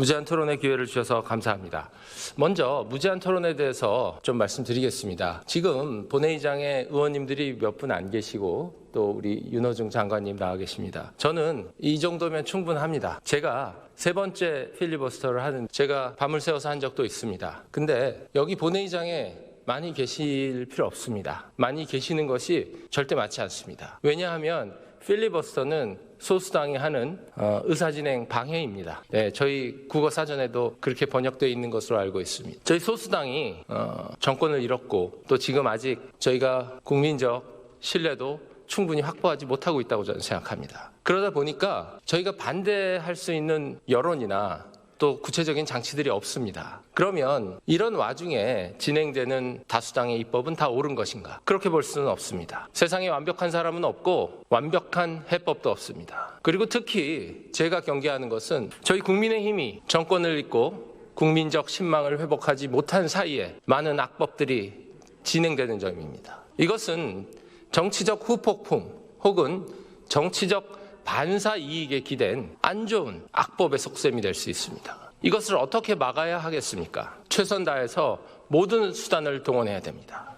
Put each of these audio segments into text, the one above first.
무제한 토론의 기회를 주셔서 감사합니다. 먼저 무제한 토론에 대해서 좀 말씀드리겠습니다. 지금 본회의장에 의원님들이 몇 분 안 계시고 또 우리 윤호중 장관님 나와 계십니다. 저는 이 정도면 충분합니다. 제가 세 번째 필리버스터를 하는 제가 밤을 새워서 한 적도 있습니다. 근데 여기 본회의장에 많이 계실 필요 없습니다. 많이 계시는 것이 절대 맞지 않습니다. 왜냐하면 필리버스터는 소수당이 하는 어, 의사진행 방해입니다. 네, 저희 국어 사전에도 그렇게 번역되어 있는 것으로 알고 있습니다. 저희 소수당이 어, 정권을 잃었고 또 지금 아직 저희가 국민적 신뢰도 충분히 확보하지 못하고 있다고 저는 생각합니다. 그러다 보니까 저희가 반대할 수 있는 여론이나 또 구체적인 장치들이 없습니다. 그러면 이런 와중에 진행되는 다수당의 입법은 다 옳은 것인가? 그렇게 볼 수는 없습니다. 세상에 완벽한 사람은 없고 완벽한 해법도 없습니다. 그리고 특히 제가 경계하는 것은 저희 국민의힘이 정권을 잃고 국민적 신망을 회복하지 못한 사이에 많은 악법들이 진행되는 점입니다. 이것은 정치적 후폭풍 혹은 정치적 반사 이익에 기댄 안 좋은 악법의 속셈이 될 수 있습니다. 이것을 어떻게 막아야 하겠습니까? 최선 다해서 모든 수단을 동원해야 됩니다.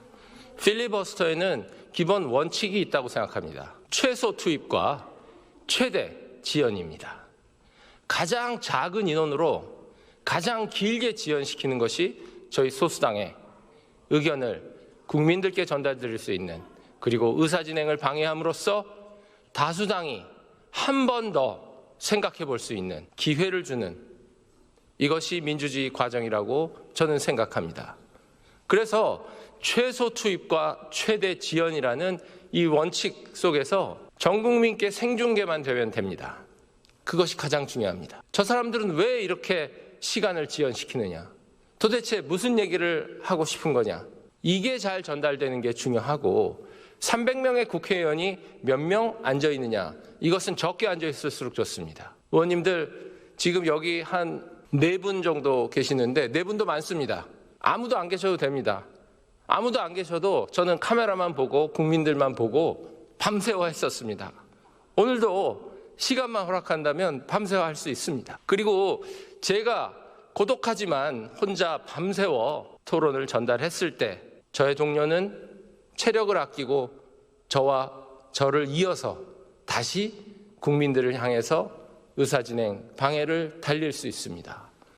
필리버스터에는 기본 원칙이 있다고 생각합니다. 최소 투입과 최대 지연입니다. 가장 작은 인원으로 가장 길게 지연시키는 것이 저희 소수당의 의견을 국민들께 전달드릴 수 있는 그리고 의사 진행을 방해함으로써 다수당이 한 번 더 생각해 볼 수 있는 기회를 주는 이것이 민주주의 과정이라고 저는 생각합니다. 그래서 최소 투입과 최대 지연이라는 이 원칙 속에서 전 국민께 생중계만 되면 됩니다. 그것이 가장 중요합니다. 저 사람들은 왜 이렇게 시간을 지연시키느냐? 도대체 무슨 얘기를 하고 싶은 거냐? 이게 잘 전달되는 게 중요하고 300명의 국회의원이 몇 명 앉아 있느냐? 이것은 적게 앉아 있을수록 좋습니다. 의원님들 지금 여기 한 네 분 정도 계시는데 네 분도 많습니다. 아무도 안 계셔도 됩니다. 아무도 안 계셔도 저는 카메라만 보고 국민들만 보고 밤새워 했었습니다. 오늘도 시간만 허락한다면 밤새워 할 수 있습니다. 그리고 제가 고독하지만 혼자 밤새워 토론을 전달했을 때 저의 동료는 체력을 아끼고 저와 저를 이어서 다시 국민들을 향해서 의사진행 방해를 달릴 수 있습니다.